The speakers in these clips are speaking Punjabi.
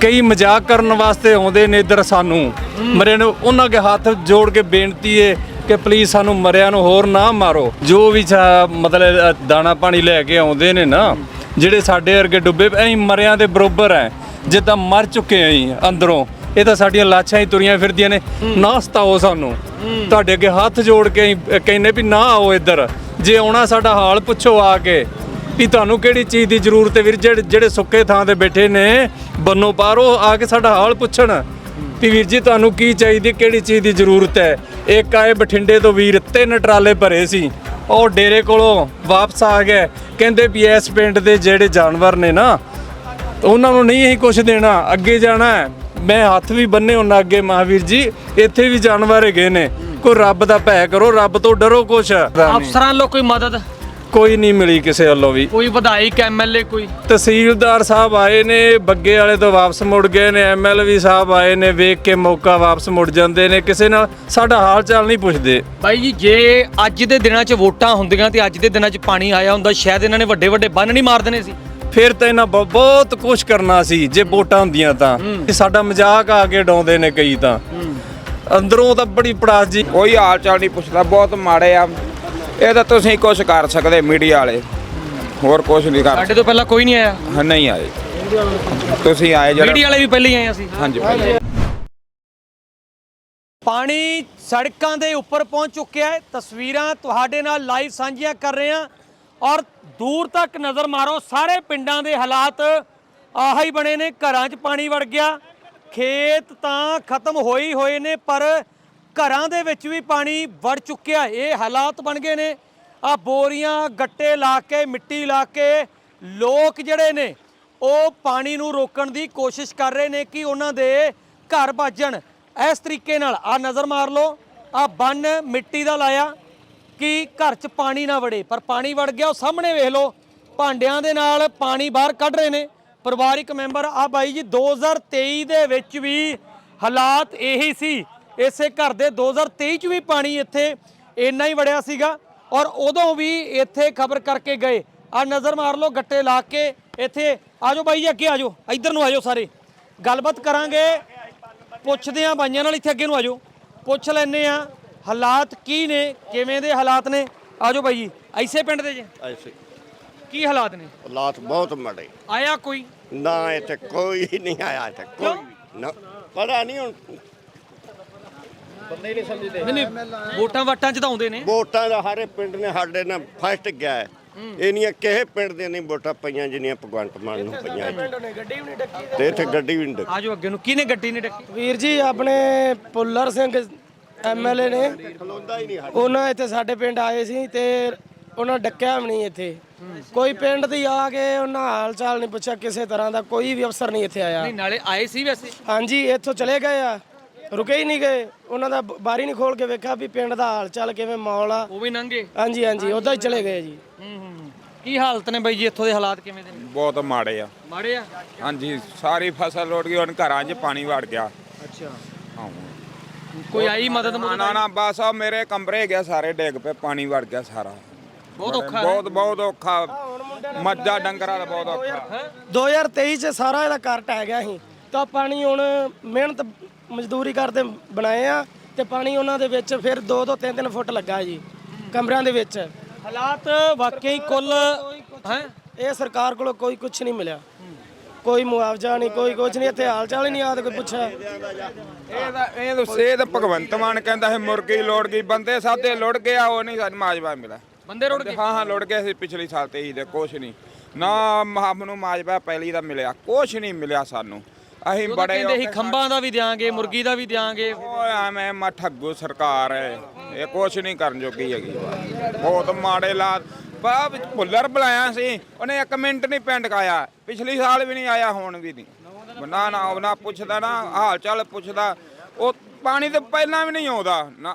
ਕਈ ਮਜ਼ਾਕ ਕਰਨ ਵਾਸਤੇ ਆਉਂਦੇ ਨੇ ਇੱਧਰ ਸਾਨੂੰ। ਮਰੇ ਨੂੰ ਉਹਨਾਂ ਅੱਗੇ ਹੱਥ ਜੋੜ ਕੇ ਬੇਨਤੀ ਏ ਕਿ ਪਲੀਜ਼ ਸਾਨੂੰ ਮਰਿਆਂ ਨੂੰ ਹੋਰ ਨਾ ਮਾਰੋ। ਜੋ ਵੀ ਸਾ- ਮਤਲਬ ਦਾਣਾ ਪਾਣੀ ਲੈ ਕੇ ਆਉਂਦੇ ਨੇ ਨਾ ਜਿਹੜੇ ਸਾਡੇ ਵਰਗੇ ਡੁੱਬੇ ਪਏ, ਅਸੀਂ ਮਰਿਆਂ ਦੇ ਬਰੋਬਰ ਐ। ਜਿੱਦਾਂ ਮਰ ਚੁੱਕੇ ਆਂ ਅਸੀਂ ਅੰਦਰੋਂ। ਇਹ ਤਾਂ ਸਾਡੀਆਂ ਲਾਸ਼ਾਂ ਹੀ ਤੁਰੀਆਂ ਫਿਰਦੀਆਂ ਨੇ। ਨਾ ਸਤਾਓ ਸਾਨੂੰ। ਤੁਹਾਡੇ ਅੱਗੇ ਹੱਥ ਜੋੜ ਕੇ ਅਸੀਂ ਕਹਿੰਦੇ ਵੀ ਨਾ ਆਓ ਇੱਧਰ। ਜੇ ਆਉਣਾ ਸਾਡਾ ਹਾਲ ਪੁੱਛੋ ਆ ਕੇ। ਵੀ ਤੁਹਾਨੂੰ ਕਿਹੜੀ ਚੀਜ਼ ਦੀ ਜ਼ਰੂਰਤ ਹੈ ਵੀਰ? ਜਿਹੜੇ ਜਿਹੜੇ ਸੁੱਕੇ ਥਾਂ ਤੇ ਬੈਠੇ ਨੇ ਬੰਨੋ ਪਾਰੋ, ਆ ਕੇ ਸਾਡਾ ਹਾਲ ਪੁੱਛਣ। ਵੀ ਵੀਰ ਜੀ, ਤੁਹਾਨੂੰ ਕੀ ਚਾਹੀਦੀ, ਕਿਹੜੀ ਚੀਜ਼ ਦੀ ਜ਼ਰੂਰਤ ਹੈ? ਇੱਕ ਆਏ ਬਠਿੰਡੇ ਤੋਂ ਵੀਰ, ਤਿੰਨ ਟਰਾਲੇ ਭਰੇ ਸੀ। ਉਹ ਡੇਰੇ ਕੋਲੋਂ ਵਾਪਸ ਆ ਗਏ। ਕਹਿੰਦੇ ਵੀ ਇਸ ਪਿੰਡ ਦੇ ਜਿਹੜੇ ਜਾਨਵਰ ਨੇ ਨਾ, ਉਹਨਾਂ ਨੂੰ ਨਹੀਂ ਅਸੀਂ ਕੁਝ ਦੇਣਾ, ਅੱਗੇ ਜਾਣਾ ਹੈ। ਮੈਂ ਹੱਥ ਵੀ ਬੰਨੇ ਉਹਨਾਂ ਅੱਗੇ, ਮਹਾਵੀਰ ਜੀ, ਇੱਥੇ ਵੀ ਜਾਨਵਰ ਹੈਗੇ ਨੇ। ਕੋਈ ਰੱਬ ਦਾ ਭੈ ਕਰੋ, ਰੱਬ ਤੋਂ ਡਰੋ ਕੁਛ। ਅਫਸਰਾਂ ਵੱਲੋਂ ਕੋਈ ਮਦਦ? ਕੋਈ ਨਹੀਂ ਮਿਲੀ ਕਿਸੇ ਵੱਲੋਂ ਵੀ। ਕੋਈ ਵਿਧਾਇਕ ਐਮਐਲਏ ਕੋਈ? ਤਹਿਸੀਲਦਾਰ ਸਾਹਿਬ ਆਏ ਨੇ ਬੱਗੇ ਵਾਲੇ ਤੋਂ ਵਾਪਸ ਮੁੜ ਗਏ ਨੇ ਐਮਐਲਵੀ ਸਾਹਿਬ ਆਏ ਨੇ ਵੇਖ ਕੇ ਮੌਕਾ ਵਾਪਸ ਮੁੜ ਜਾਂਦੇ ਨੇ। ਕਿਸੇ ਨਾਲ ਸਾਡਾ ਹਾਲ ਚਾਲ ਨਹੀਂ ਪੁੱਛਦੇ। ਬਾਈ ਜੀ ਜੇ ਅੱਜ ਦੇ ਦਿਨਾਂ 'ਚ ਵੋਟਾਂ ਹੁੰਦੀਆਂ ਤੇ ਅੱਜ ਦੇ ਦਿਨਾਂ 'ਚ ਪਾਣੀ ਆਇਆ ਹੁੰਦਾ ਸ਼ਾਇਦ ਇਹਨਾਂ ਨੇ ਵੱਡੇ ਵੱਡੇ ਬੰਨ ਨਹੀਂ ਮਾਰ ਦੇਣੇ ਸੀ। ਫਿਰ ਤਾਂ ਇਹਨਾਂ ਬ- ਬਹੁਤ ਕੁਝ ਕਰਨਾ ਸੀ ਜੇ ਵੋਟਾਂ ਹੁੰਦੀਆਂ ਤਾਂ। ਸਾਡਾ ਮਜ਼ਾਕ ਆ ਕੇ ਡਾਉਂਦੇ ਨੇ ਕਈ ਤਾਂ। ਅੰਦਰੋਂ ਤਾਂ ਬੜੀ ਪੜਾਸ। ਜੀ ਕੋਈ ਹਾਲ ਚਾਲ ਨਹੀਂ ਪੁੱਛਦਾ ਬਹੁਤ ਮਾੜੇ ਆ। ਇਹ ਤਾਂ ਤੁਸੀਂ ਕੁਝ ਕਰ ਸਕਦੇ ਮੀਡੀਆ ਵਾਲੇ। ਹੋਰ ਕੁਝ ਨਹੀਂ ਕਰ ਸਾਡੇ ਤੋਂ ਪਹਿਲਾਂ ਕੋਈ ਨਹੀਂ ਆਇਆ। ਹਾਂ, ਨਹੀਂ ਆਏ। ਤੁਸੀਂ ਆਏ ਜਿਹੜਾ ਮੀਡੀਆ ਵਾਲੇ ਵੀ ਪਹਿਲਾਂ ਹੀ ਆਏ ਅਸੀਂ। ਹਾਂਜੀ। ਪਾਣੀ ਸੜਕਾਂ ਦੇ ਉੱਪਰ ਪਹੁੰਚ ਚੁੱਕਿਆ ਹੈ। ਤਸਵੀਰਾਂ ਤੁਹਾਡੇ ਨਾਲ ਲਾਈਵ ਸਾਂਝੀਆਂ ਕਰ ਰਹੇ ਹਾਂ। ਔਰ ਦੂਰ ਤੱਕ ਨਜ਼ਰ ਮਾਰੋ ਸਾਰੇ ਪਿੰਡਾਂ ਦੇ ਹਾਲਾਤ ਆਹ ਹੀ ਬਣੇ ਨੇ। ਘਰਾਂ 'ਚ ਪਾਣੀ ਵੜ ਗਿਆ। ਖੇਤ ਤਾਂ ਖਤਮ ਹੋਈ ਹੋਏ ਨੇ ਪਰ ਘਰਾਂ ਦੇ ਵਿੱਚ ਵੀ ਪਾਣੀ ਵੜ ਚੁੱਕਿਆ ਇਹ ਹਾਲਾਤ ਬਣ ਗਏ ਨੇ। ਆ ਬੋਰੀਆਂ ਗੱਟੇ ਲਾ ਕੇ, ਮਿੱਟੀ ਲਾ ਕੇ ਲੋਕ ਜਿਹੜੇ ਨੇ, ਉਹ ਪਾਣੀ ਨੂੰ ਰੋਕਣ ਦੀ ਕੋਸ਼ਿਸ਼ ਕਰ ਰਹੇ ਨੇ ਕਿ ਉਹਨਾਂ ਦੇ ਘਰ ਭੱਜਣ। ਇਸ ਤਰੀਕੇ ਨਾਲ ਆ ਨਜ਼ਰ ਮਾਰ ਲਓ। ਆ ਬੰਨ ਮਿੱਟੀ ਦਾ ਲਾਇਆ ਕਿ ਘਰ 'ਚ ਪਾਣੀ ਨਾ ਵੜੇ। ਪਰ ਪਾਣੀ ਵੜ ਗਿਆ, ਉਹ ਸਾਹਮਣੇ ਵੇਖ ਲਓ, ਭਾਂਡਿਆਂ ਦੇ ਨਾਲ ਪਾਣੀ ਬਾਹਰ ਕੱਢ ਰਹੇ ਨੇ। ਪਰਿਵਾਰਿਕ ਮੈਂਬਰ ਆ ਬਾਈ ਜੀ 2023 ਦੇ ਵਿੱਚ ਵੀ ਹਾਲਾਤ ਇਹੀ ਸੀ ਇਸੇ ਘਰ ਦੇ 2023 ਚ ਵੀ ਪਾਣੀ ਇੱਥੇ ਇੰਨਾ ਹੀ ਵੜਿਆ ਸੀਗਾ ਔਰ ਉਦੋਂ ਵੀ ਇੱਥੇ ਖਬਰ ਕਰਕੇ ਗਏ। ਆ ਨਜ਼ਰ ਮਾਰ ਲਓ ਗੱਟੇ ਲਾ ਕੇ ਇੱਥੇ। ਆਜੋ ਬਾਈ ਜੀ ਅੱਗੇ ਆਜੋ। ਇੱਧਰ ਨੂੰ ਆਜੋ ਸਾਰੇ। ਗੱਲਬਾਤ ਕਰਾਂਗੇ। ਪੁੱਛਦੇ ਆ ਬਾਈਆਂ ਨਾਲ ਇੱਥੇ ਅੱਗੇ ਨੂੰ ਆਜੋ। ਪੁੱਛ ਲੈਨੇ ਆ ਹਾਲਾਤ ਕੀ ਨੇ ਕਿਵੇਂ ਦੇ ਹਾਲਾਤ ਨੇ। ਆਜੋ ਬਾਈ ਜੀ ਐਸੇ ਪਿੰਡ ਦੇ ਜੇ। ਐਸੇ। ਕੀ ਹਾਲਾਤ ਨੇ? ਹਾਲਾਤ ਬਹੁਤ ਮਾੜੇ। ਆਇਆ ਕੋਈ? ਨਾ ਇੱਥੇ ਕੋਈ ਨਹੀਂ ਆਇਆ ਇੱਥੇ ਕੋਈ। ਨਾ। ਪਤਾ ਨਹੀਂ ਹੁਣ ਨਹੀਂ ਨਹੀਂ ਵੋਟਾਂ ਵਾਟਾਂ ਚ ਤਾਂ ਆਉਂਦੇ ਨੇ। ਵੋਟਾਂ ਦਾ ਹਰੇ ਪਿੰਡ ਨੇ ਸਾਡੇ ਨਾਲ ਫਸਟ ਗਿਆ ਹੈ। ਇਹਨੀਆਂ ਕਿਸੇ ਪਿੰਡ ਦੇ ਨਹੀਂ ਵੋਟਾਂ ਪਈਆਂ ਜਿੰਨੀਆਂ ਭਗਵੰਤ ਮਾਨ ਨੂੰ ਪਈਆਂ। ਤੇ ਇੱਥੇ ਗੱਡੀ ਵੀ ਨਹੀਂ ਡੱਕੀ। ਆਜੋ ਅੱਗੇ ਨੂੰ ਕਿਹਨੇ ਗੱਡੀ ਨੇ ਡੱਕੀ? ਵੀਰ ਜੀ ਆਪਣੇ ਪੁੱਲਰ ਸਿੰਘ ਐਮਐਲਏ ਨੇ। ਉਹਨਾਂ ਇੱਥੇ ਸਾਡੇ ਪਿੰਡ ਆਏ ਸੀ ਤੇ ਉਹਨਾਂ ਡੱਕਿਆ ਵੀ ਨਹੀਂ ਇੱਥੇ। ਕੋਈ ਪਿੰਡ ਦੀ ਆ ਕੇ ਉਹਨਾਂ ਹਾਲ ਚਾਲ ਨਹੀਂ ਪੁੱਛਿਆ ਕਿਸੇ ਤਰ੍ਹਾਂ ਦਾ ਕੋਈ ਵੀ ਅਫਸਰ ਨਹੀਂ ਇੱਥੇ ਆਇਆ। ਨਹੀਂ ਨਾਲੇ ਆਏ ਸੀ ਵੈਸੇ? ਹਾਂਜੀ ਇੱਥੋਂ ਚਲੇ ਗਏ ਆ। ਰੁਕੇ ਹੀ ਨਹੀਂ ਗਏ। ਉਹਨਾਂ ਦਾ ਬ- ਬਾਰੀ ਨਹੀਂ ਖੋਲ ਕੇ ਵੇਖਿਆ ਵੀ ਪਿੰਡ ਦਾ ਹਾਲ ਚਾਲ ਕਿਵੇਂ ਮਾਹੌਲ ਆ। ਉਹ ਵੀ ਨੰਗੇ? ਹਾਂਜੀ ਹਾਂਜੀ ਉਦਾਂ ਹੀ ਚਲੇ ਗਏ ਜੀ। ਹੂੰ ਹੂੰ ਕੀ ਹਾਲਤ ਨੇ ਬਾਈ ਜੀ ਇੱਥੋਂ ਦੇ ਹਾਲਾਤ ਕਿਵੇਂ ਦੇ ਨੇ? ਬਹੁਤ ਮਾੜੇ ਆ। ਮਾੜੇ ਆ? ਹਾਂਜੀ ਸਾਰੀ ਫਸਲ ਰੋੜ ਗਈ ਹੁਣ ਘਰਾਂ 'ਚ ਪਾਣੀ ਵੜ ਗਿਆ। ਅੱਛਾ। ਹਾਂ। ਕੋਈ ਆਈ ਮਦਦ ਨਾ ਮੁਦਦ ਨਾ ਨਾ ਬਸ ਆ ਮੇਰੇ ਕਮਰੇ ਗਿਆ ਸਾਰੇ ਡਿੱਗ ਪਏ ਪਾਣੀ ਵੜ ਗਿਆ ਸਾਰਾ। ਬਹੁਤ ਔਖਾ ਬਹੁਤ ਬਹੁਤ ਔਖਾ। ਮੱਝਾਂ ਡੰਗਰਾਂ ਦਾ ਬਹੁਤ ਔਖਾ। 2023 ਚ ਸਾਰਾ ਇਹਦਾ ਘਰ ਟਹਿ ਗਿਆ ਸੀ। ਤਾਂ ਪਾਣੀ ਹੁਣ ਮਿਹਨਤ ਮਜ਼ਦੂਰੀ ਕਰਦੇ ਬਣਾਏ ਆ ਤੇ ਪਾਣੀ ਉਹਨਾਂ ਦੇ ਵਿੱਚ ਫਿਰ 2 ਤੋਂ 3 3 ਫੁੱਟ ਲੱਗਾ ਜੀ ਕਮਰਿਆਂ ਦੇ ਵਿੱਚ। ਹਾਲਾਤ ਵਾਕਈ ਕੁੱਲ ਹੈ? ਇਹ ਸਰਕਾਰ ਕੋਲੋਂ ਕੋਈ ਕੁਝ ਨਹੀਂ ਮਿਲਿਆ। ਕੋਈ ਮੁਆਵਜ਼ਾ ਨਹੀਂ ਕੋਈ ਕੁਝ ਨਹੀਂ ਇੱਥੇ ਹਾਲ ਚਾਲ ਹੀ ਨਹੀਂ ਆਦ ਕੋਈ ਪੁੱਛਿਆ। ਇਹ ਤਾਂ ਇਹ ਤਾਂ ਤਾਂ ਭਗਵੰਤ ਮਾਨ ਕਹਿੰਦਾ ਹੈ ਮੁਰਗੀ ਲੋੜ ਗਈ ਬੰਦੇ ਸਾਦੇ ਲੁੜ ਗਿਆ ਉਹ ਨਹੀਂ ਸਾਨੂੰ ਮਾਜਵਾ ਮਿਲਿਆ। ਬੰਦੇ ਰੋੜ ਗਏ? ਹਾਂ ਹਾਂ ਲੁੜ ਗਏ ਸੀ ਪਿਛਲੀ ਸਾਲ ਤੇ ਹੀ ਦੇ ਕੁਛ ਨਹੀਂ। ਨਾ ਮਾਪ ਨੂੰ ਮਾਜਵਾ ਪਹਿਲੀ ਦਾ ਮਿਲਿਆ ਕੁਛ ਨਹੀਂ ਮਿਲਿਆ ਸਾਨੂੰ। ਅਸੀਂ ਉਹ ਤਾਂ ਬੜੇ ਕਹਿੰਦੇ ਸੀ ਖੰਭਾਂ ਦਾ ਵੀ ਦਿਆਂਗੇ ਮੁਰਗੀ ਦਾ ਵੀ ਦਿਆਂਗੇ। ਓਏ ਐਵੇਂ ਮਾ ਠੱਗੂ ਸਰਕਾਰ ਹੈ ਇਹ ਕੁਛ ਨਹੀਂ ਕਰਨ ਜੋਗੀ ਹੈਗੀ। ਬਹੁਤ ਮਾੜੇ ਲਾਤ ਬਾ ਭੁੱਲਰ ਬੁਲਾਇਆ ਸੀ। ਉਹਨੇ 1 ਮਿੰਟ ਨਹੀਂ ਪਿੰਡ ਕਾਇਆ। ਪਿਛਲੀ ਸਾਲ ਵੀ ਨਹੀਂ ਆਇਆ ਹੁਣ ਵੀ ਨਹੀਂ। ਨਾ ਨਾ ਪੁੱਛਦਾ ਨਾ ਹਾਲ ਚਾਲ ਪੁੱਛਦਾ। ਉਹ ਪਾਣੀ ਤੇ ਪਹਿਲਾਂ ਵੀ ਨਹੀਂ ਆਉਂਦਾ। ਨਾ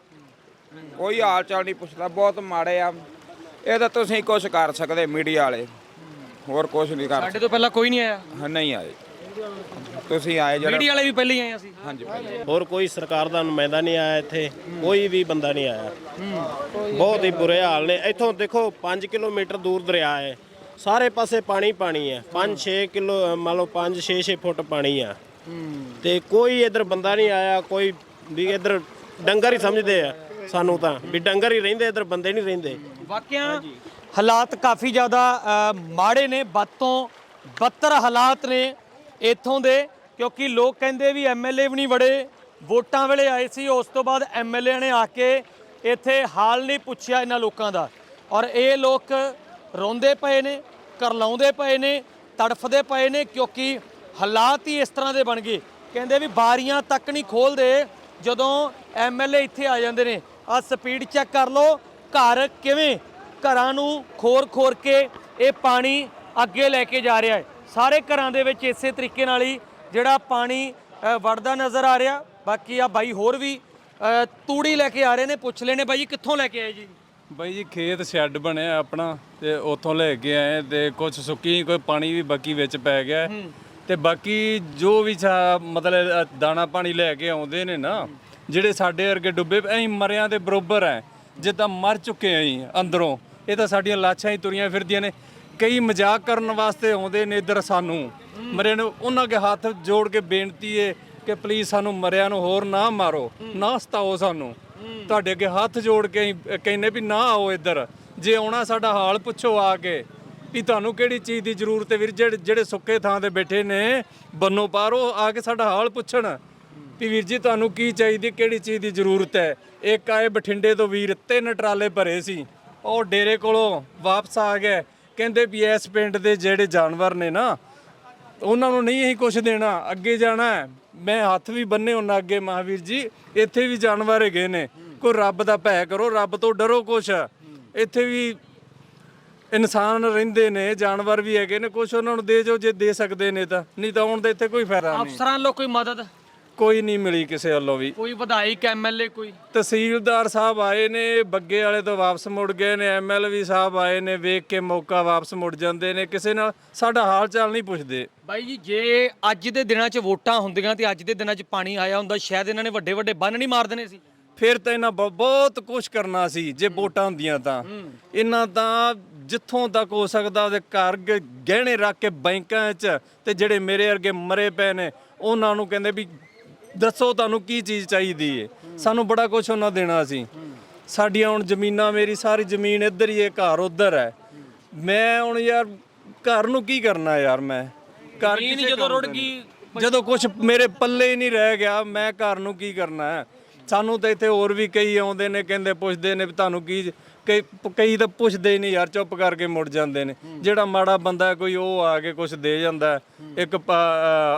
ਕੋਈ ਹਾਲ ਚਾਲ ਨਹੀਂ ਪੁੱਛਦਾ। ਬਹੁਤ ਮਾੜੇ ਆ। ਇਹ ਤਾਂ ਤੁਸੀਂ ਕੁਛ ਕਰ ਸਕਦੇ ਮੀਡੀਆ ਵਾਲੇ। ਹੋਰ ਕੁਛ ਨਹੀਂ ਕਰ ਸਾਡੇ ਤੋਂ ਪਹਿਲਾਂ ਕੋਈ ਨਹੀਂ ਆਇਆ। ਸਕਦੇ ਨਹੀਂ ਆਏ। ਤੁਸੀਂ ਆਏ ਜਿਹੜਾ ਮੀਡੀਆ ਵਾਲੇ ਵੀ ਪਹਿਲਾਂ ਹੀ ਆਏ ਅਸੀਂ। ਹਾਂਜੀ। ਹੋਰ ਕੋਈ ਸਰਕਾਰ ਦਾ ਨੁਮਾਇੰਦਾ ਨਹੀਂ ਆਇਆ ਇੱਥੇ ਕੋਈ ਵੀ ਬੰਦਾ ਨਹੀਂ ਆਇਆ। ਬਹੁਤ ਹੀ ਬੁਰੇ ਹਾਲ ਨੇ। ਇੱਥੋਂ ਦੇਖੋ 5 ਕਿਲੋਮੀਟਰ ਦੂਰ ਦਰਿਆ ਹੈ। ਸਾਰੇ ਪਾਸੇ ਪਾਣੀ ਪਾਣੀ ਹੈ। 5-6 ਕਿਲੋ ਮੰਨ ਲਓ 5-6 6 ਫੁੱਟ ਪਾਣੀ ਆ। ਤੇ ਕੋਈ ਇੱਧਰ ਬੰਦਾ ਨਹੀਂ ਆਇਆ ਕੋਈ ਵੀ ਇੱਧਰ ਡੰਗਰ ਹੀ ਸਮਝਦੇ ਆ ਸਾਨੂੰ ਤਾਂ। ਵੀ ਡੰਗਰ ਹੀ ਰਹਿੰਦੇ ਇੱਧਰ ਬੰਦੇ ਨਹੀਂ ਰਹਿੰਦੇ। ਵਾਕਿਆ ਹਾਲਾਤ ਕਾਫੀ ਜ਼ਿਆਦਾ ਅ, ਮਾੜੇ ਨੇ। ਵੱਧ ਤੋਂ ਬੱਤਰ ਹਾਲਾਤ ਨੇ ਇੱਥੋਂ ਦੇ। ਕਿਉਂਕਿ ਲੋਕ ਕਹਿੰਦੇ ਵੀ ਐਮਐਲਏ ਵੀ ਨਹੀਂ ਵੜੇ, ਵੋਟਾਂ ਵੇਲੇ ਆਏ ਸੀ, ਉਸ ਤੋਂ ਬਾਅਦ ਐਮਐਲਏ ਨੇ ਆ ਕੇ ਇੱਥੇ ਹਾਲ ਨਹੀਂ ਪੁੱਛਿਆ ਇਹਨਾਂ ਲੋਕਾਂ ਦਾ। ਔਰ ਇਹ ਲੋਕ ਰੋਂਦੇ ਪਏ ਨੇ, ਕਰਲਾਉਂਦੇ ਪਏ ਨੇ, ਤੜਫਦੇ ਪਏ ਨੇ, ਕਿਉਂਕਿ ਹਾਲਾਤ ਹੀ ਇਸ ਤਰ੍ਹਾਂ ਦੇ ਬਣ ਗਏ। ਕਹਿੰਦੇ ਵੀ ਬਾਰੀਆਂ ਤੱਕ ਨਹੀਂ ਖੋਲਦੇ, ਜਦੋਂ ਐਮਐਲਏ ਇੱਥੇ ਆ ਜਾਂਦੇ ਨੇ। ਆ ਸਪੀਡ ਚੈੱਕ ਕਰ ਲਓ, ਘਰ ਕਿਵੇਂ ਘਰਾਂ ਨੂੰ ਖੋਰ-ਖੋਰ ਕੇ ਇਹ ਪਾਣੀ ਅੱਗੇ ਲੈ ਕੇ ਜਾ ਰਿਹਾ ਹੈ। ਸਾਰੇ ਘਰਾਂ ਦੇ ਵਿੱਚ ਇਸੇ ਤਰੀਕੇ ਨਾਲ ਹੀ ਜਿਹੜਾ ਪਾਣੀ ਵੜਦਾ ਨਜ਼ਰ ਆ ਰਿਹਾ। ਬਾਕੀ ਆ ਬਾਈ ਹੋਰ ਵੀ ਤੂੜੀ ਲੈ ਕੇ ਆ ਰਹੇ ਨੇ ਪੁੱਛ ਲੈਣੇ ਬਾਈ ਜੀ ਕਿੱਥੋਂ ਲੈ ਕੇ ਆਏ ਜੀ? ਬਾਈ ਜੀ ਖੇਤ ਸ਼ੈੱਡ ਬਣਿਆ ਆਪਣਾ ਤੇ ਉੱਥੋਂ ਲੈ ਕੇ ਆਏ ਤੇ ਕੁਝ ਸੁੱਕੀ ਕੋਈ ਪਾਣੀ ਵੀ ਬਾਕੀ ਵਿੱਚ ਪੈ ਗਿਆ। ਤੇ ਬਾਕੀ ਜੋ ਵੀ ਮਤਲਬ ਦਾਣਾ ਪਾਣੀ ਲੈ ਕੇ ਆਉਂਦੇ ਨੇ ਨਾ ਜਿਹੜੇ ਸਾਡੇ ਵਰਗੇ ਡੁੱਬੇ ਅਸੀਂ ਮਰਿਆਂ ਦੇ ਬਰੋਬਰ ਐ ਜਿੱਦਾਂ ਮਰ ਚੁੱਕੇ ਅਸੀਂ ਅੰਦਰੋਂ। ਇਹ ਤਾਂ ਸਾਡੀਆਂ ਲਾਸ਼ਾਂ ਹੀ ਤੁਰੀਆਂ ਫਿਰਦੀਆਂ ਨੇ। ਕਈ ਮਜ਼ਾਕ ਕਰਨ ਵਾਸਤੇ ਆਉਂਦੇ ਨੇ ਇੱਧਰ ਸਾਨੂੰ। ਮਰੇ ਨੂੰ ਉਹਨਾਂ ਕੇ ਹੱਥ ਜੋੜ ਕੇ ਬੇਨਤੀ ਏ ਕਿ ਪਲੀਜ਼ ਸਾਨੂੰ ਮਰਿਆ ਨੂੰ ਹੋਰ ਨਾ ਮਾਰੋ, ਨਾ ਸਤਾਓ ਸਾਨੂੰ। ਤੁਹਾਡੇ ਅੱਗੇ ਹੱਥ ਜੋੜ ਕੇ ਅਸੀਂ ਕਹਿੰਨੇ ਵੀ ਨਾ ਆਓ ਇੱਧਰ। ਜੇ ਆਉਣਾ ਸਾਡਾ ਹਾਲ ਪੁੱਛੋ ਆ ਕੇ ਵੀ ਤੁਹਾਨੂੰ ਕਿਹੜੀ ਚੀਜ਼ ਦੀ ਜ਼ਰੂਰਤ ਹੈ ਵੀਰ? ਜਿਹੜੇ ਜਿਹੜੇ ਸੁੱਕੇ ਥਾਂ ਤੇ ਬੈਠੇ ਨੇ, ਬੰਨੋ ਪਾਰੋ, ਆ ਕੇ ਸਾਡਾ ਹਾਲ ਪੁੱਛਣ। ਵੀ ਵੀਰ ਜੀ, ਤੁਹਾਨੂੰ ਕੀ ਚਾਹੀਦੀ, ਕਿਹੜੀ ਚੀਜ਼ ਦੀ ਜ਼ਰੂਰਤ ਹੈ ਇੱਕ ਆਏ ਬਠਿੰਡੇ ਤੋਂ ਵੀਰ, ਤਿੰਨ ਟਰਾਲੇ ਭਰੇ ਸੀ। ਉਹ ਡੇਰੇ ਕੋਲੋਂ ਵਾਪਸ ਆ ਗਏ। ਕਹਿੰਦੇ ਵੀ ਇਸ ਪਿੰਡ ਦੇ ਜਿਹੜੇ ਜਾਨਵਰ ਨੇ ਨਾ ਉਹਨਾਂ ਨੂੰ ਨਹੀਂ ਅਸੀਂ ਕੁਝ ਦੇਣਾ, ਅੱਗੇ ਜਾਣਾ ਹੈ। ਮੈਂ ਹੱਥ ਵੀ ਬੰਨੇ ਉਹਨਾਂ ਅੱਗੇ, ਮਹਾਵੀਰ ਜੀ, ਇੱਥੇ ਵੀ ਜਾਨਵਰ ਹੈਗੇ ਨੇ। ਕੋਈ ਰੱਬ ਦਾ ਭੈ ਕਰੋ, ਰੱਬ ਤੋਂ ਡਰੋ ਕੁਛ। ਇੱਥੇ ਵੀ ਇਨਸਾਨ ਰਹਿੰਦੇ ਨੇ, ਜਾਨਵਰ ਵੀ ਹੈਗੇ ਨੇ, ਕੁਛ ਉਹਨਾਂ ਨੂੰ ਦੇ ਜੋ ਜੇ ਦੇ ਸਕਦੇ ਨੇ ਤਾਂ। ਨਹੀਂ ਤਾਂ ਆਉਣ ਦਾ ਇੱਥੇ ਕੋਈ ਫਾਇਦਾ ਨਹੀਂ। ਅਫਸਰਾਂ ਵੱਲੋਂ ਕੋਈ ਮਦਦ? ਕੋਈ ਨਹੀਂ ਮਿਲੀ ਕਿਸੇ ਵੱਲੋਂ ਵੀ। ਕੋਈ ਵਿਧਾਇਕ ਐਮਐਲਏ ਕੋਈ? ਤਹਿਸੀਲਦਾਰ ਸਾਹਿਬ ਆਏ ਨੇ ਬੱਗੇ ਵਾਲੇ ਤੋਂ ਵਾਪਸ ਮੁੜ ਗਏ ਨੇ ਐਮਐਲਵੀ ਸਾਹਿਬ ਆਏ ਨੇ ਵੇਖ ਕੇ ਮੌਕਾ ਵਾਪਸ ਮੁੜ ਜਾਂਦੇ ਨੇ। ਕਿਸੇ ਨਾਲ ਸਾਡਾ ਹਾਲ ਚਾਲ ਨਹੀਂ ਪੁੱਛਦੇ। ਬਾਈ ਜੀ ਜੇ ਅੱਜ ਦੇ ਦਿਨਾਂ 'ਚ ਵੋਟਾਂ ਹੁੰਦੀਆਂ ਤੇ ਅੱਜ ਦੇ ਦਿਨਾਂ 'ਚ ਪਾਣੀ ਆਇਆ ਹੁੰਦਾ ਸ਼ਾਇਦ ਇਹਨਾਂ ਨੇ ਵੱਡੇ ਵੱਡੇ ਬੰਨ ਨਹੀਂ ਮਾਰ ਦੇਣੇ ਸੀ। ਫਿਰ ਤਾਂ ਇਹਨਾਂ ਬ- ਬਹੁਤ ਕੁਝ ਕਰਨਾ ਸੀ ਜੇ ਵੋਟਾਂ ਹੁੰਦੀਆਂ ਤਾਂ। ਇਹਨਾਂ ਤਾਂ ਜਿੱਥੋਂ ਤੱਕ ਹੋ ਸਕਦਾ ਉਹਦੇ ਘਰ ਗ- ਗਹਿਣੇ ਰੱਖ ਕੇ ਬੈਂਕਾਂ 'ਚ ਤੇ ਜਿਹੜੇ ਮੇਰੇ ਵਰਗੇ ਮਰੇ ਪਏ ਨੇ ਉਹਨਾਂ ਨੂੰ ਕਹਿੰਦੇ ਵੀ ਦੱਸੋ ਤੁਹਾਨੂੰ ਕੀ ਚੀਜ਼ ਚਾਹੀਦੀ ਏ? ਸਾਨੂੰ ਬੜਾ ਕੁਝ ਉਹਨਾਂ ਦੇਣਾ ਸੀ। ਸਾਡੀਆਂ ਹੁਣ ਜ਼ਮੀਨਾਂ ਮੇਰੀ ਸਾਰੀ ਜ਼ਮੀਨ ਇੱਧਰ ਹੀ ਹੈ ਘਰ ਉੱਧਰ ਹੈ। ਮੈਂ ਹੁਣ ਯਾਰ ਘਰ ਨੂੰ ਕੀ ਕਰਨਾ ਯਾਰ ਮੈਂ? ਘਰ ਕਿਸੇ ਜਦੋਂ ਰੁੜ। ਗਈ ਜਦੋਂ ਕੁਝ ਮੇਰੇ ਪੱਲੇ ਹੀ ਨਹੀਂ ਰਹਿ ਗਿਆ ਮੈਂ ਘਰ ਨੂੰ ਕੀ ਕਰਨਾ ਹੈ? ਸਾਨੂੰ ਤਾਂ ਇੱਥੇ ਹੋਰ ਵੀ ਕਈ ਆਉਂਦੇ ਨੇ ਕਹਿੰਦੇ ਪੁੱਛਦੇ ਨੇ ਵੀ ਤੁਹਾਨੂੰ ਕੀ ਕਈ ਕਈ ਤਾਂ ਪੁੱਛਦੇ ਹੀ ਨਹੀਂ ਯਾਰ ਚੁੱਪ ਕਰਕੇ ਮੁੜ ਜਾਂਦੇ ਨੇ। ਜਿਹੜਾ ਮਾੜਾ ਬੰਦਾ ਕੋਈ ਉਹ ਆ ਕੇ ਕੁਝ ਦੇ ਜਾਂਦਾ। ਇੱਕ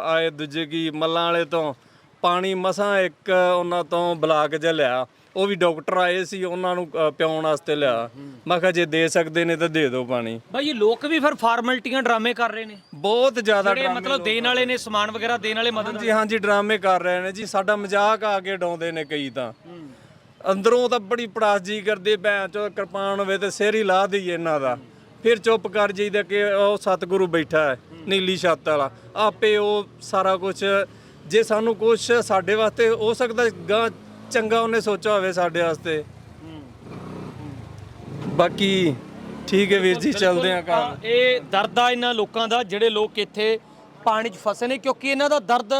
ਆਏ ਦੂਜੇ ਕੀ ਮੱਲਾਂ ਵਾਲੇ ਤੋਂ ਪਾਣੀ ਮਸਾਂ ਇੱਕ ਉਹਨਾਂ ਤੋਂ ਬਲਾਕ ਜਿਹਾ ਲਿਆ। ਉਹ ਵੀ ਡਾਕਟਰ ਆਏ ਸੀ ਉਹਨਾਂ ਨੂੰ ਪਿਆਉਣ ਵਾਸਤੇ ਲਿਆ। ਮੈਂ ਕਿਹਾ ਜੇ ਦੇ ਸਕਦੇ ਨੇ ਤਾਂ ਦੇ ਦਿਓ ਪਾਣੀ। ਬਾਈ ਇਹ ਲੋਕ ਵੀ ਫਿਰ ਫਾਰਮੈਲਿਟੀਆਂ ਡਰਾਮੇ ਕਰ ਰਹੇ ਨੇ। ਬਹੁਤ ਜ਼ਿਆਦਾ ਜਿਹੜੇ ਮਤਲਬ ਦੇਣ ਵਾਲੇ ਨੇ ਸਮਾਨ ਵਗੈਰਾ ਦੇਣ ਵਾਲੇ ਮਦਦ ਹਾਂਜੀ ਹਾਂਜੀ ਡਰਾਮੇ ਕਰ ਰਹੇ ਨੇ ਜੀ। ਸਾਡਾ ਮਜ਼ਾਕ ਆ ਕੇ ਡਾਉਂਦੇ ਨੇ ਕਈ ਤਾਂ। ਅੰਦਰੋਂ ਤਾਂ ਬੜੀ ਪੜਾਸ ਜੀ ਕਰਦੇ ਭੈਣ ਚੋ ਕਿਰਪਾਨ ਹੋਵੇ ਤੇ ਸਿਰ ਹੀ ਲਾ ਦਈਏ ਇਹਨਾਂ ਦਾ। ਫਿਰ ਚੁੱਪ ਕਰ ਜਾਈਦਾ ਕਿ ਉਹ ਸਤਿਗੁਰੂ ਬੈਠਾ ਹੈ ਨੀਲੀ ਛੱਤ ਵਾਲਾ। ਆਪੇ ਉਹ ਸਾਰਾ ਕੁਝ ਜੇ ਸਾਨੂੰ ਕੁਝ ਸਾਡੇ ਵਾਸਤੇ ਹੋ ਸਕਦਾ ਗਾਂ ਚੰਗਾ ਉਹਨੇ ਸੋਚਿਆ ਹੋਵੇ ਸਾਡੇ ਵਾਸਤੇ। ਬਾਕੀ ਠੀਕ ਹੈ ਵੀਰ ਜੀ ਚੱਲਦੇ ਆਂ ਘਰ। ਇਹ ਦਰਦ ਆ ਇਹਨਾਂ ਲੋਕਾਂ ਦਾ ਜਿਹੜੇ ਲੋਕ ਇੱਥੇ ਪਾਣੀ 'ਚ ਫਸੇ ਨੇ ਕਿਉਂਕਿ ਇਹਨਾਂ ਦਾ ਦਰਦ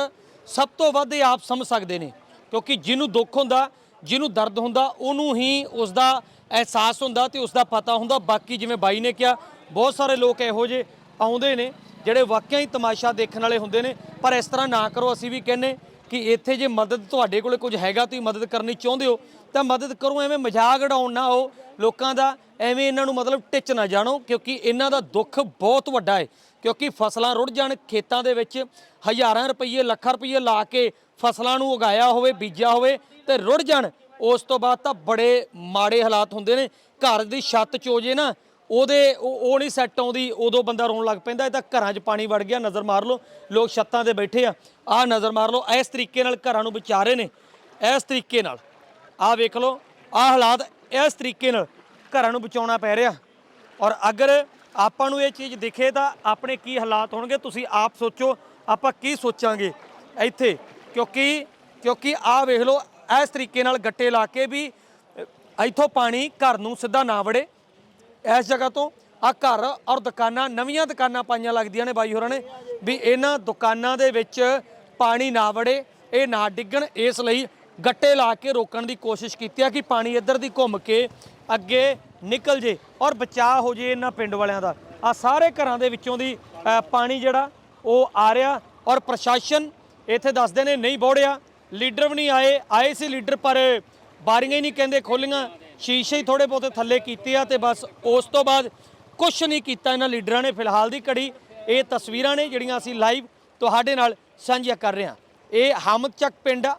ਸਭ ਤੋਂ ਵੱਧ ਇਹ ਆਪ ਸਮਝ ਸਕਦੇ ਨੇ। ਕਿਉਂਕਿ ਜਿਹਨੂੰ ਦੁੱਖ ਹੁੰਦਾ ਜਿਹਨੂੰ ਦਰਦ ਹੁੰਦਾ ਉਹਨੂੰ ਹੀ ਉਸ ਦਾ ਅਹਿਸਾਸ ਹੁੰਦਾ ਤੇ ਉਸ ਦਾ ਪਤਾ ਹੁੰਦਾ। ਬਾਕੀ ਜਿਵੇਂ ਬਾਈ ਨੇ ਕਿਹਾ ਬਹੁਤ ਸਾਰੇ ਲੋਕ ਇਹੋ ਜਿਹੇ ਆਉਂਦੇ ਨੇ। ਜਿਹੜੇ ਵਾਕਿਆ ਹੀ ਤਮਾਸ਼ਾ ਦੇਖਣ ਵਾਲੇ ਹੁੰਦੇ ਨੇ, ਪਰ ਇਸ ਤਰ੍ਹਾਂ ਨਾ ਕਰੋ, ਅਸੀਂ ਵੀ ਕਹਿੰਨੇ ਕਿ ਇੱਥੇ ਜੇ ਮਦਦ ਤੁਹਾਡੇ ਕੋਲੇ ਕੁਝ ਹੈਗਾ, ਤੁਸੀਂ ਮਦਦ ਕਰਨੀ ਚਾਹੁੰਦੇ ਹੋ, ਤਾਂ ਮਦਦ ਕਰੋ, ਐਵੇਂ ਮਜ਼ਾਕ ਉਡਾਉਣ ਨਾ ਹੋ ਲੋਕਾਂ ਦਾ ਐਵੇਂ ਇਹਨਾਂ ਨੂੰ ਮਤਲਬ ਟਿੱਚ ਨਾ ਜਾਣੋ, ਕਿਉਂਕਿ ਇਹਨਾਂ ਦਾ ਦੁੱਖ ਬਹੁਤ ਵੱਡਾ ਹੈ, ਕਿਉਂਕਿ ਫਸਲਾਂ ਰੁੜ ਜਾਣ, ਖੇਤਾਂ ਦੇ ਵਿੱਚ ਹਜ਼ਾਰਾਂ ਰੁਪਏ ਲੱਖਾਂ ਰੁਪਏ ਲਾ ਕੇ ਫਸਲਾਂ ਨੂੰ ਉਗਾਇਆ ਹੋਵੇ, ਬੀਜਿਆ ਹੋਵੇ, ਤੇ ਰੁੜ ਜਾਣ, ਉਸ ਤੋਂ ਬਾਅਦ ਤਾਂ ਬੜੇ ਮਾੜੇ ਹਾਲਾਤ ਹੁੰਦੇ ਨੇ, ਘਰ ਦੀ ਛੱਤ ਚੋਜੇ ਨਾ ਉਹਦੇ ਉਹ ਉਹ ਨਹੀਂ ਸੈੱਟ ਆਉਂਦੀ ਉਦੋਂ ਬੰਦਾ ਰੋਣ ਲੱਗ ਪੈਂਦਾ ਇਹ ਤਾਂ ਘਰਾਂ 'ਚ ਪਾਣੀ ਵੜ ਗਿਆ ਨਜ਼ਰ ਮਾਰ ਲਓ ਲੋਕ ਛੱਤਾਂ ਤੇ ਬੈਠੇ ਆ ਆਹ ਨਜ਼ਰ ਮਾਰ ਲਓ ਇਸ ਤਰੀਕੇ ਨਾਲ ਘਰਾਂ ਨੂੰ ਵਿਚਾਰੇ ਨੇ ਇਸ ਤਰੀਕੇ ਨਾਲ। ਆਹ ਵੇਖ ਲਓ ਆਹ ਹਾਲਾਤ ਇਸ ਤਰੀਕੇ ਨਾਲ ਘਰਾਂ ਨੂੰ ਬਚਾਉਣਾ ਪੈ ਰਿਹਾ। ਔਰ ਅਗਰ ਆਪਾਂ ਨੂੰ ਇਹ ਚੀਜ਼ ਦਿਖੇ ਤਾਂ ਆਪਣੇ ਕੀ ਹਾਲਾਤ ਹੋਣਗੇ ਤੁਸੀਂ ਆਪ ਸੋਚੋ ਆਪਾਂ ਕੀ ਸੋਚਾਂਗੇ ਇੱਥੇ? ਕਿਉਂਕਿ ਕਿਉਂਕਿ ਆਹ ਵੇਖ ਲਓ ਇਸ ਤਰੀਕੇ ਨਾਲ ਗੱਟੇ ਲਾ ਕੇ ਵੀ ਅ, ਇੱਥੋਂ ਪਾਣੀ ਘਰ ਨੂੰ ਸਿੱਧਾ ਨਾ ਵੜੇ। ਇਸ ਜਗ੍ਹਾ ਤੋਂ ਆ ਘਰ ਔਰ ਦੁਕਾਨਾਂ, ਨਵੀਆਂ ਦੁਕਾਨਾਂ ਪਾਈਆਂ ਲੱਗਦੀਆਂ ਨੇ ਬਾਈ ਹੋਰਾਂ ਨੇ, ਵੀ ਇਹਨਾਂ ਦੁਕਾਨਾਂ ਦੇ ਵਿੱਚ ਪਾਣੀ ਨਾ ਵੜੇ, ਇਹ ਨਾ ਡਿੱਗਣ, ਇਸ ਲਈ ਗੱਟੇ ਲਾ ਕੇ ਰੋਕਣ ਦੀ ਕੋਸ਼ਿਸ਼ ਕੀਤੀ ਆ ਕਿ ਪਾਣੀ ਇੱਧਰ ਦੀ ਘੁੰਮ ਕੇ ਅੱਗੇ ਨਿਕਲ ਜੇ ਔਰ ਬਚਾਅ ਹੋ ਜੇ ਇਹਨਾਂ ਪਿੰਡ ਵਾਲਿਆਂ ਦਾ। ਆ ਸਾਰੇ ਘਰਾਂ ਦੇ ਵਿੱਚੋਂ ਦੀ ਪਾਣੀ ਜਿਹੜਾ, ਉਹ ਆ ਰਿਹਾ ਔਰ ਪ੍ਰਸ਼ਾਸਨ ਇੱਥੇ ਦੱਸਦੇ ਨੇ ਨਹੀਂ ਬੋੜਿਆ। ਲੀਡਰ ਵੀ ਨਹੀਂ ਆਏ ਆਏ ਸੀ ਲੀਡਰ ਪਰ ਬਾਰੀਆਂ ਹੀ ਨਹੀਂ ਕਹਿੰਦੇ ਖੋਲੀਆਂ ਸ਼ੀਸ਼ੇ ਹੀ ਥੋੜੇ ਬਹੁਤੇ ਥੱਲੇ ਕੀਤੇ ਆ ਤੇ ਬਸ ਉਸ ਤੋਂ ਬਾਅਦ ਕੁਝ ਨਹੀਂ ਕੀਤਾ ਇਹਨਾਂ ਲੀਡਰਾਂ ਨੇ। ਫਿਲਹਾਲ ਦੀ ਘੜੀ ਇਹ ਤਸਵੀਰਾਂ ਨੇ ਜਿਹੜੀਆਂ ਅਸੀਂ ਲਾਈਵ ਤੁਹਾਡੇ ਨਾਲ ਸਾਂਝੀਆਂ ਕਰ ਰਹੇ ਹਾਂ। ਇਹ ਹਮਦਚੱਕ ਪਿੰਡ ਆ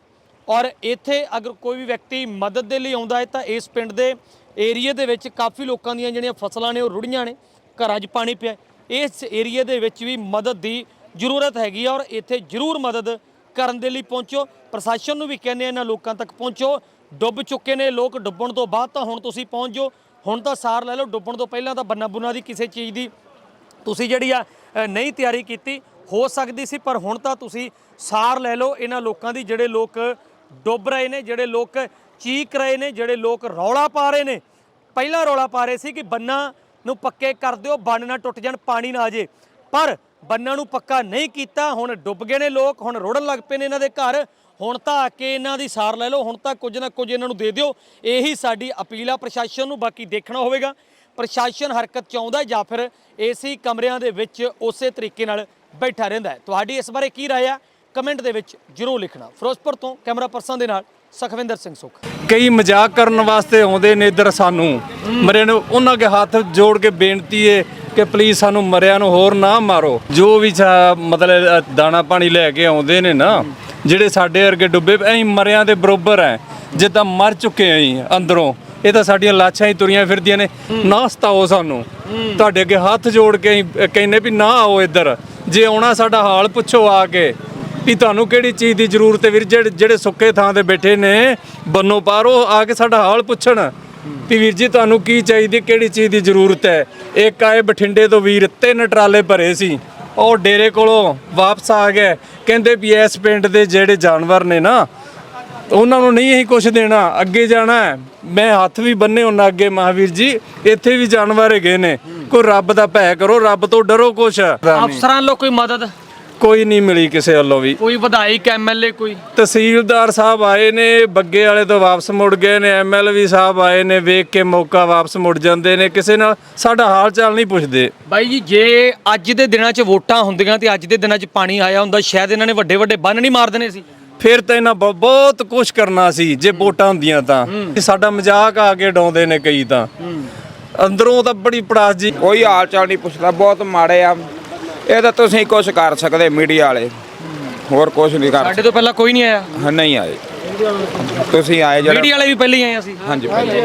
ਔਰ ਇੱਥੇ ਅਗਰ ਕੋਈ ਵੀ ਵਿਅਕਤੀ ਮਦਦ ਦੇ ਲਈ ਆਉਂਦਾ ਹੈ ਤਾਂ ਇਸ ਪਿੰਡ ਦੇ ਏਰੀਆ ਦੇ ਵਿੱਚ ਕਾਫੀ ਲੋਕਾਂ ਦੀਆਂ ਜਿਹੜੀਆਂ ਫਸਲਾਂ ਨੇ ਉਹ ਰੁੜੀਆਂ ਨੇ, ਘਰਾਂ 'ਚ ਪਾਣੀ ਪਿਆ। ਇਸ ਏਰੀਆ ਦੇ ਵਿੱਚ ਵੀ ਮਦਦ ਦੀ ਜ਼ਰੂਰਤ ਹੈਗੀ ਆ ਔਰ ਇੱਥੇ ਜ਼ਰੂਰ ਮਦਦ ਕਰਨ ਦੇ ਲਈ ਪਹੁੰਚੋ। ਪ੍ਰਸ਼ਾਸਨ ਨੂੰ ਵੀ ਕਹਿੰਦੇ ਇਹਨਾਂ ਲੋਕਾਂ ਤੱਕ ਪਹੁੰਚੋ ਡੁੱਬ ਚੁੱਕੇ ਨੇ, ਲੋਕ ਡੁੱਬਣ ਤੋਂ ਬਾਅਦ ਤਾਂ ਹੁਣ ਤੁਸੀਂ ਪਹੁੰਚ ਜਾਓ। ਹੁਣ ਤਾਂ ਸਾਰ ਲੈ ਲਓ, ਡੁੱਬਣ ਤੋਂ ਪਹਿਲਾਂ ਤਾਂ ਬੰਨਾ ਬੁਨਾ ਦੀ ਕਿਸੇ ਚੀਜ਼ ਦੀ ਤੁਸੀਂ ਜਿਹੜੀ ਆ ਨਹੀਂ ਤਿਆਰੀ ਕੀਤੀ। ਹੋ ਸਕਦੀ ਸੀ, ਪਰ ਹੁਣ ਤਾਂ ਤੁਸੀਂ ਸਾਰ ਲੈ ਲਓ। ਇਹਨਾਂ ਲੋਕਾਂ ਦੀ ਜਿਹੜੇ ਲੋਕ ਡੁੱਬ ਰਹੇ ਨੇ, ਜਿਹੜੇ ਲੋਕ ਚੀਕ ਰਹੇ ਨੇ, ਜਿਹੜੇ ਲੋਕ ਰੌਲਾ ਪਾ ਰਹੇ ਨੇ। ਪਹਿਲਾਂ ਰੌਲਾ ਪਾ ਰਹੇ ਸੀ ਕਿ ਬੰਨਾ ਨੂੰ ਪੱਕੇ ਕਰ ਦਿਓ, ਬੰਨ ਨਾ ਟੁੱਟ ਜਾਣ, ਪਾਣੀ ਨਾ ਆ ਜੇ। ਪਰ ਬੰਨਾਂ ਨੂੰ ਪੱਕਾ ਨਹੀਂ ਕੀਤਾ, ਹੁਣ ਡੁੱਬ ਗਏ ਨੇ ਲੋਕ, ਹੁਣ ਰੋੜਨ ਲੱਗ ਪਏ ਨੇ ਇਹਨਾਂ ਦੇ ਘਰ। ਹੁਣ ਤਾਂ ਆ ਕੇ ਇਹਨਾਂ ਦੀ ਸਾਰ ਲੈ ਲਓ, ਹੁਣ ਤਾਂ ਕੁਝ ਨਾ ਕੁਝ ਇਹਨਾਂ ਨੂੰ ਦੇ ਦਿਓ। ਇਹੀ ਸਾਡੀ ਅਪੀਲ ਆ ਪ੍ਰਸ਼ਾਸਨ ਨੂੰ, ਬਾਕੀ ਦੇਖਣਾ ਹੋਵੇਗਾ। ਪ੍ਰਸ਼ਾਸਨ ਹਰਕਤ ਚ ਆਉਂਦਾ ਜਾਂ ਫਿਰ ਏਸੀ ਕਮਰਿਆਂ ਦੇ ਵਿੱਚ ਉਸੇ ਤਰੀਕੇ ਨਾਲ ਬੈਠਾ ਰਹਿੰਦਾ ਤੁਹਾਡੀ ਇਸ ਬਾਰੇ ਕੀ ਰਾਏ ਆ? ਕਮੈਂਟ ਦੇ ਵਿੱਚ ਜਰੂਰ ਲਿਖਣਾ। ਫਿਰੋਜ਼ਪੁਰ ਤੋਂ ਕੈਮਰਾ ਪਰਸਨ ਦੇ ਨਾਲ ਸਖਵਿੰਦਰ ਸਿੰਘ ਸੁਖ। ਕਈ ਮਜ਼ਾਕ ਕਰਨ ਵਾਸਤੇ ਆਉਂਦੇ ਨੇ ਇੱਧਰ ਸਾਨੂੰ। ਮਰੇ ਨੂੰ ਉਹਨਾਂ ਅੱਗੇ ਹੱਥ ਜੋੜ ਕੇ ਬੇਨਤੀ ਏ ਕਿ ਪਲੀਜ਼ ਸਾਨੂੰ ਮਰਿਆਂ ਨੂੰ ਹੋਰ ਨਾ ਮਾਰੋ। ਜੋ ਵੀ ਮਤਲਬ ਦਾਣਾ ਪਾਣੀ ਲੈ ਕੇ ਆਉਂਦੇ ਨੇ ਨਾ ਜਿਹੜੇ ਸਾਡੇ ਵਰਗੇ ਡੁੱਬੇ ਅਸੀਂ ਮਰਿਆਂ ਦੇ ਬਰੋਬਰ ਐ। ਜਿੱਦਾਂ ਮਰ ਚੁੱਕੇ ਅਸੀਂ ਅੰਦਰੋਂ, ਇਹ ਤਾਂ ਸਾਡੀਆਂ ਲਾਸ਼ਾਂ ਹੀ ਤੁਰੀਆਂ ਫਿਰਦੀਆਂ ਨੇ। ਨਾ ਸਤਾਓ ਸਾਨੂੰ। ਤੁਹਾਡੇ ਅੱਗੇ ਹੱਥ ਜੋੜ ਕੇ ਅਸੀਂ ਕਹਿੰਨੇ ਵੀ ਨਾ ਆਓ ਇੱਧਰ। ਜੇ ਆਉਣਾ ਸਾਡਾ ਹਾਲ, ਪੁੱਛੋ ਆ ਕੇ ਵੀ ਤੁਹਾਨੂੰ ਕਿਹੜੀ ਚੀਜ਼ ਦੀ ਜ਼ਰੂਰਤ ਹੈ ਵੀਰ? ਜਿਹੜੇ ਜਿਹੜੇ ਸੁੱਕੇ ਥਾਂ ਤੇ ਬੈਠੇ ਨੇ, ਬੰਨੋ ਪਾਰੋ, ਆ ਕੇ ਸਾਡਾ ਹਾਲ ਪੁੱਛਣ। ਵੀ ਵੀਰ ਜੀ, ਤੁਹਾਨੂੰ ਕੀ ਚਾਹੀਦੀ, ਕਿਹੜੀ ਚੀਜ਼ ਦੀ ਜ਼ਰੂਰਤ ਹੈ? ਇੱਕ ਆਏ ਬਠਿੰਡੇ ਤੋਂ ਵੀਰ, ਤਿੰਨ ਟਰਾਲੇ ਭਰੇ ਸੀ। ਉਹ ਡੇਰੇ ਕੋਲੋਂ ਵਾਪਸ ਆ ਗਏ। ਕਹਿੰਦੇ ਵੀ ਇਸ ਪਿੰਡ ਦੇ ਜਿਹੜੇ ਜਾਨਵਰ ਨੇ ਨਾ, ਉਹਨਾਂ ਨੂੰ ਨਹੀਂ ਅਸੀਂ ਕੁਝ ਦੇਣਾ, ਅੱਗੇ ਜਾਣਾ ਹੈ। ਮੈਂ ਹੱਥ ਵੀ ਬੰਨੇ ਉਹਨਾਂ ਅੱਗੇ, ਮਹਾਵੀਰ ਜੀ, ਇੱਥੇ ਵੀ ਜਾਨਵਰ ਹੈਗੇ ਨੇ। ਕੋਈ ਰੱਬ ਦਾ ਭੈ ਕਰੋ, ਰੱਬ ਤੋਂ ਡਰੋ ਕੁਛ। ਅਫਸਰਾਂ ਵੱਲੋਂ ਕੋਈ ਮਦਦ? ਕੋਈ ਨਹੀਂ ਮਿਲੀ ਕਿਸੇ ਵੱਲੋਂ ਵੀ। ਕੋਈ ਵਿਧਾਇਕ ਐਮਐਲਏ ਕੋਈ? ਤਹਿਸੀਲਦਾਰ ਸਾਹਿਬ ਆਏ ਨੇ ਬੱਗੇ ਵਾਲੇ ਤੋਂ ਵਾਪਸ ਮੁੜ ਗਏ ਨੇ ਐਮਐਲਵੀ ਸਾਹਿਬ ਆਏ ਨੇ ਵੇਖ ਕੇ ਮੌਕਾ ਵਾਪਸ ਮੁੜ ਜਾਂਦੇ ਨੇ। ਕਿਸੇ ਨਾਲ ਸਾਡਾ ਹਾਲ ਚਾਲ ਨਹੀਂ ਪੁੱਛਦੇ। ਬਾਈ ਜੀ ਜੇ ਅੱਜ ਦੇ ਦਿਨਾਂ 'ਚ ਵੋਟਾਂ ਹੁੰਦੀਆਂ ਤੇ ਅੱਜ ਦੇ ਦਿਨਾਂ 'ਚ ਪਾਣੀ ਆਇਆ ਹੁੰਦਾ ਸ਼ਾਇਦ ਇਹਨਾਂ ਨੇ ਵੱਡੇ ਵੱਡੇ ਬੰਨ ਨਹੀਂ ਮਾਰ ਦੇਣੇ ਸੀ। ਫਿਰ ਤਾਂ ਇਹਨਾਂ ਬ- ਬਹੁਤ ਕੁਝ ਕਰਨਾ ਸੀ ਜੇ ਵੋਟਾਂ ਹੁੰਦੀਆਂ ਤਾਂ। ਸਾਡਾ ਮਜ਼ਾਕ ਆ ਕੇ ਡਾਉਂਦੇ ਨੇ ਕਈ ਤਾਂ। ਅੰਦਰੋਂ ਤਾਂ ਬੜੀ ਪੜਾਸ ਜੀ। ਕੋਈ ਹਾਲ ਚਾਲ ਨਹੀਂ ਪੁੱਛਦਾ ਬਹੁਤ ਮਾੜੇ ਆ। ਇਹ ਤਾਂ ਤੁਸੀਂ ਕੁਝ ਕਰ ਸਕਦੇ ਮੀਡੀਆ ਵਾਲੇ। ਹੋਰ ਕੁਝ ਨਹੀਂ ਕਰ ਸਾਡੇ ਤੋਂ ਪਹਿਲਾਂ ਕੋਈ ਨਹੀਂ ਆਇਆ। ਨਹੀਂ ਆਏ। ਤੁਸੀਂ ਆਏ ਜਿਹੜਾ ਮੀਡੀਆ ਵਾਲੇ ਵੀ ਪਹਿਲਾਂ ਹੀ ਆਏ ਅਸੀਂ। ਹਾਂਜੀ ਭਾਈ